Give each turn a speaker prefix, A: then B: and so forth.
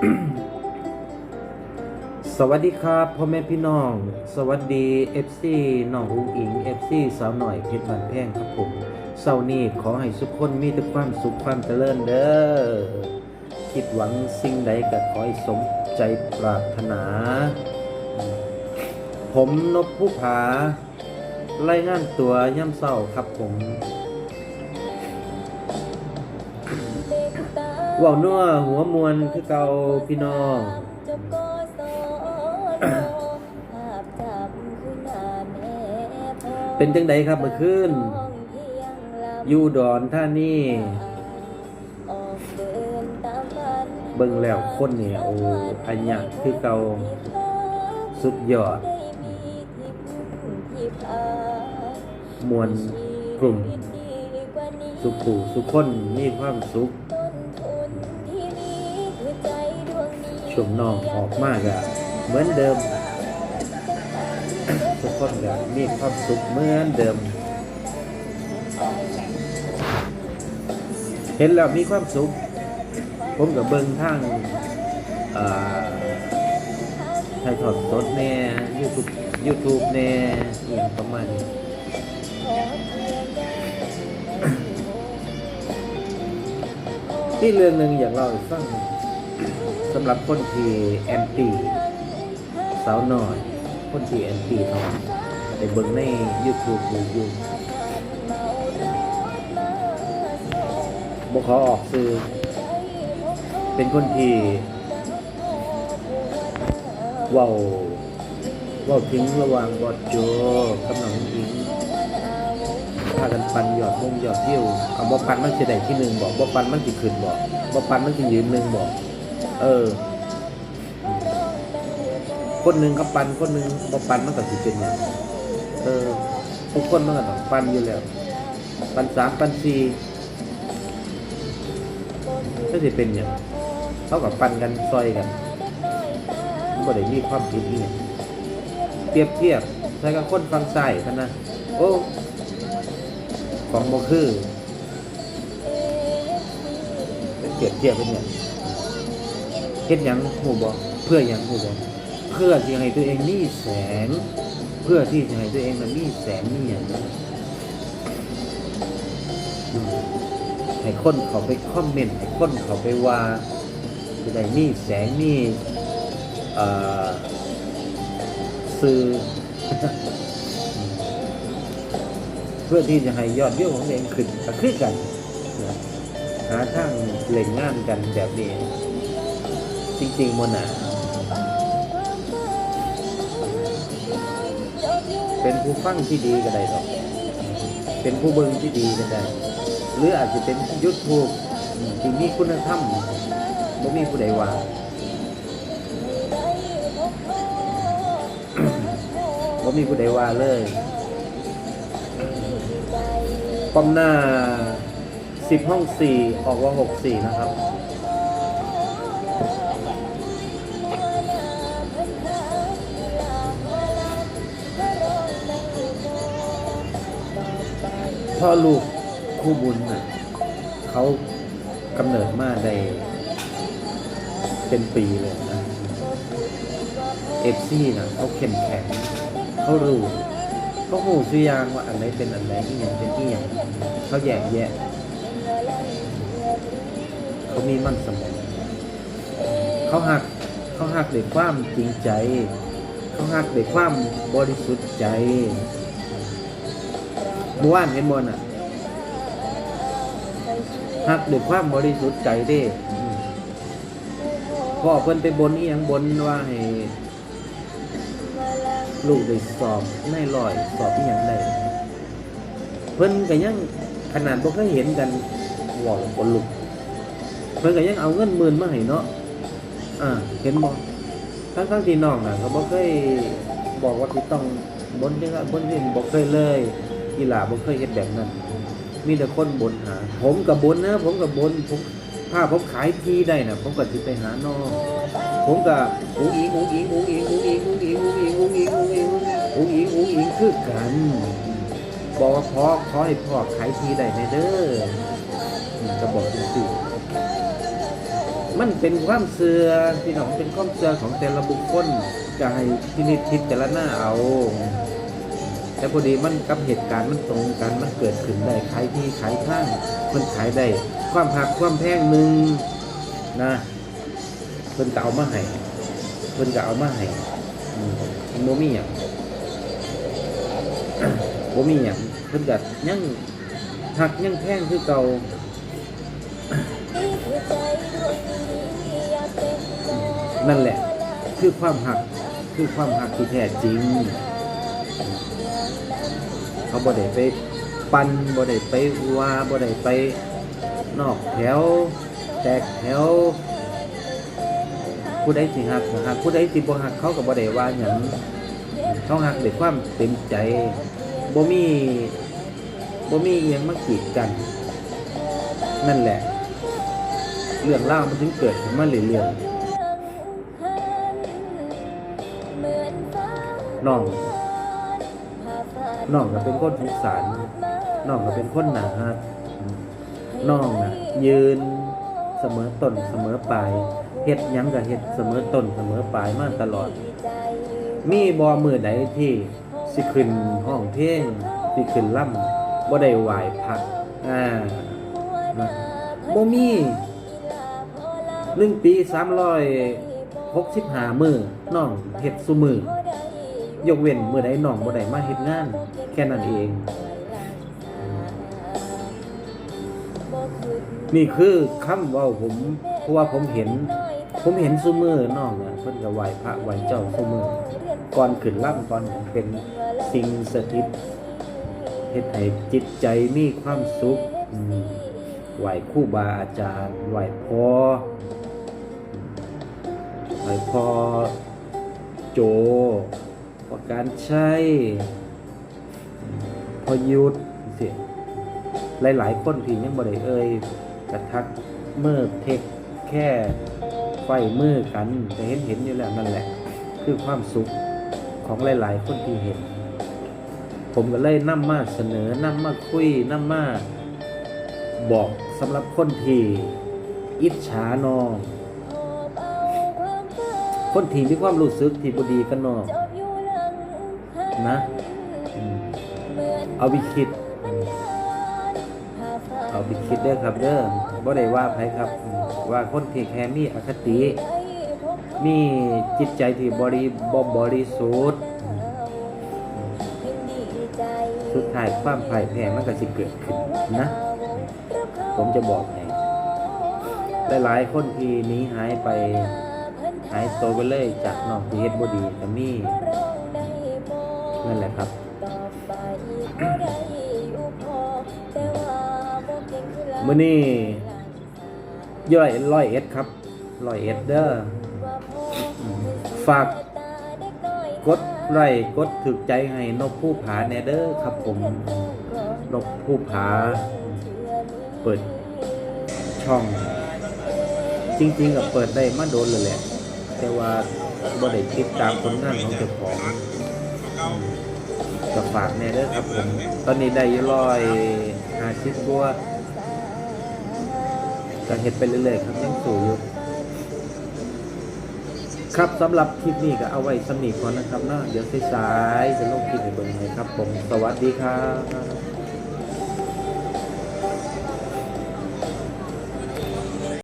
A: สวัสดีครับพ่อแม่พี่น้อง สวัสดี FC น้องอุ้งอิง FC สาวหน่อยเพชรบานแพงครับผมเสาร์นี้ขอให้ทุกคนมีแต่ความสุขความเจริญเด้อคิดหวังสิ่งใดก็ขอให้สมใจปรารถนา ผมนพผู้ผารายงานตัวย่ำเศร้าครับผม ว่าวนัวหัวมวนคือเก่าพี่น้องเป็นจังใดครับเมื่อคืนอยู่ดอนท่านี่เบิ่งแล้วคนเนี่ยโอ้อันยะคือเก่าสุดยอดมวลกลุ่ม สุขูสุขคนมีความสุข ช่วงน้องออกมากอะเหมือนเดิม ทุกคนก็มีความสุขเหมือนเดิม เห็นแล้วมีความสุข ผมกับเบิ้งทางถ่ายทอดสดแน่ยูทูบยูทูบแน่อหย่างประมาณนี้ที่เรื่องหนึ่งอย่างเราให้ฟัง สำหรับคนที่แอนตี้สาวหน่อย คนที่แอนตี้ทองไปเบิ่งใน YouTube หรือยูบขอออกซื้อ เป็นคนที่ว้าว้าทิ้งระหว่างบอดโจกับน้องอิงพากันปันยอดวงยอดวิวคำว่าปันมันสิได้ที่หนึ่งบอกว่าปันมันสิขึ้นบอกว่าปันมันสิยืนหนึ่งบอก เออ คนหนึ่งก็ปันคนหนึ่งบ่ปันมันก็สิเป็นอย่างเออทุกคนมันก็ต้องปันอยู่แล้ว ปันสามปันสี่ก็สิเป็นอย่างเท่ากับปันกันซอยกันมันบ่ได้มีความผิดอีหยังเปรียบเทียบใช้กับคนฟังใส่กันนะโอ้ของบ่คือเปรียบเทียบเป็นอย่าง ฮ็ดหยังหูบ่เพื่อหยังหูบ่เพื่อที่ให้ตัวเองมีแสง เพื่อที่จะให้ตัวเองมันมีแสงมีอย่างนั้นอืมให้คนเขาไปคอมเมนต์ให้คนเขาไปว่าจะได้มีแสงมีอ่อสื่อเพื่อที่จะให้ยอดวิวของตัวเองขึ้นก็คือกันหาทางเล่นงานกันแบบนี้ จริงๆมันอะเป็นผู้ฟังที่ดีก็ได้หรอก เป็นผู้เบิ่งที่ดีก็ได้หรืออาจจะเป็นยูทูบที่มีคุณธรรมบ่มีผู้ใดว่าบ่มีผู้ใดว่าเลยปอมหน้าสิบห้องสี่ออกว่าหกสี่นะครับ พ่อลูกคู่บุญน่ะเขากำเนิดมาได้เป็นปีเลยนะเอฟซีนะเขาเข้มแข็งเขารู้เขาหูสุอยางว่าอันไหนเป็นอันไหนที่ยังเป็นที่ยังเขาแยกแยะเขามีมั่นสมองเขาหักเขาหักด้วยความจริงใจ เขาหักด้วยความบริสุทธิ์ใจ เมื่อวานเห็นบอลอะหักด้วยความบริสุทธิ์ใจเด้อืมพ่อเพิ่นไปบนอีหยังบนว่าให้ลูกได้สอบในลอยสอบอีหยังได้เพิ่นก็ยังขนาดบ่เคยเห็นกันเว้าคนลุกเพิ่นก็ยังเอาเงินหมื่นมาให้เนาะอ่าเห็นบ่ทั้งทั้งๆที่น้องน่ะก็บ่เคยบอกว่าสิต้องบนนี่ก็บนนี่บ่เคยเลย อีหลาบ่เคยเฮ็ดแบบนั้น มีแต่คนบนหา ผมกับบนนะ ผมกับบนผมถ้าผมขายที่ได้นะผมก็จะไปหานอกผมกับอุ้งอิงอุ้งอิงอุ้งอิงอุ้งอิงอุ้งอิงอุ้งอิงอุ้งอิงอุ้งอิงอุ้งอิงอุ้งอิงคือกันบอกว่าขอขอให้พ่อขายที่ได้ในเด้ออืมก็บอกจริงๆมันเป็นความเสื่อพี่น้องเป็นความเสื่อของแต่ละบุคคลจะให้พินิจพิจารณาเอา แต่พอดีมันกับเหตุการณ์มันตรงกันมันเกิดขึ้นได้ขายที่ขายข้างมันขายได้ความหักความแพงหนึ่งนะเพิ่นก็เอามาให้เพิ่นก็เอามาให้อืมมันบ่มีหยังบ่มีหยังเพิ่นก็ยังหักยังแพงคือเก่านั่นแหละ คือความหักคือความหักที่แท้จริง เขาบ่ได้ไปปันบ่ได้ไปว่าบ่ได้ไปนอกแถว แตกแถว ผู้ใดสิหักหักผู้ใดสิบ่หักเขาก็บ่ได้ว่าหยังเขาหักด้วยความเต็มใจบ่มีบ่มีเอียงมากีดกัน นั่นแหละ เรื่องเล่ามันถึงเกิดขึ้นมาเรื่อยๆน้อง น้องก็เป็นคนทุกสารน้องก็เป็นคนหนาฮักน้องน่ะยืนเสมอต้นเสมอปลายเฮ็ดยังก็เฮ็ดเสมอต้นเสมอปลายมาตลอด มีบ่มือใดที่สิขึ้นห้องเพลงสิขึ้นล่ำบ่ได้ไหวพักอ่าบ่มีหนึ่งปีสามร้อยหกสิบห้ามือน้องเฮ็ดซุมือ ยกเว้นเมื่อใดน้องบ่ได้มาเฮ็ดงาน แค่นั้นเอง นี่คือคำเว้าผม เพราะว่าผมเห็น ผมเห็นซุมือน้องเนี่ยเพิ่นก็ไหว้พระไหว้เจ้าซุมือก่อนขึ้นล่ำก่อนเป็นสิ่งสถิตเฮ็ดให้จิตใจมีความสุขไหว้ครูบาอาจารย์ ไหว้พ่อไหว้พ่อโจ การใช้ พอยุทธเสียหลายๆคนที่ยังบ่ได้เอ่ยกระทักเมื่อเทคแค่ไฟมือกันจะเห็นเห็นอยู่แล้วนั่นแหละ คือความสุขของหลาย ๆ คนที่เห็น ผมก็เลยนำมาเสนอนำมาคุยนำมาบอกสำหรับคนที่อิจฉาน้อง คนที่มีความรู้สึกที่บดีกันน้อง นะ เอาไปคิด เอาไปคิดเด้อครับเด้อบ่ได้ว่าไผครับ ว่าคนที่แค่มีอคติ มีจิตใจที่บริบบริสุทธิ์สุดท้ายความพ่ายแพ้มันก็สิเกิดขึ้นนะ ผมจะบอกให้หลายๆคนที่นีหายไปหายตัวไปเลยจากนอกที่เฮ็ดบ่ดีก็มี นั่นแหละครับมื้อนี้ย่อยร้อยเอ็ดครับร้อยเอ็ดเด้ออืมฝากกดไลค์กดถึกใจให้นกผู้ผาแนเด้อครับผมนกผู้ผา เปิดช่อง จริงๆกับเปิดได้มาโดนเลยแหละ แต่ว่าบ่ได้ติดตามผลงานของเจ้าของ กับฝากแน่เด้อครับผม ตอนนี้ได้ยี่ร้อยห้าสิบกว่าก็เฮ็ดไปเรื่อยๆครับยังสูอยู่ครับสำหรับคลิปนี้ก็เอาไว้สำนีก่อนนะครับเนาะเดี๋ยวสายๆจะลงคลิปให้เบิ่งให้ครับผม สวัสดีครับ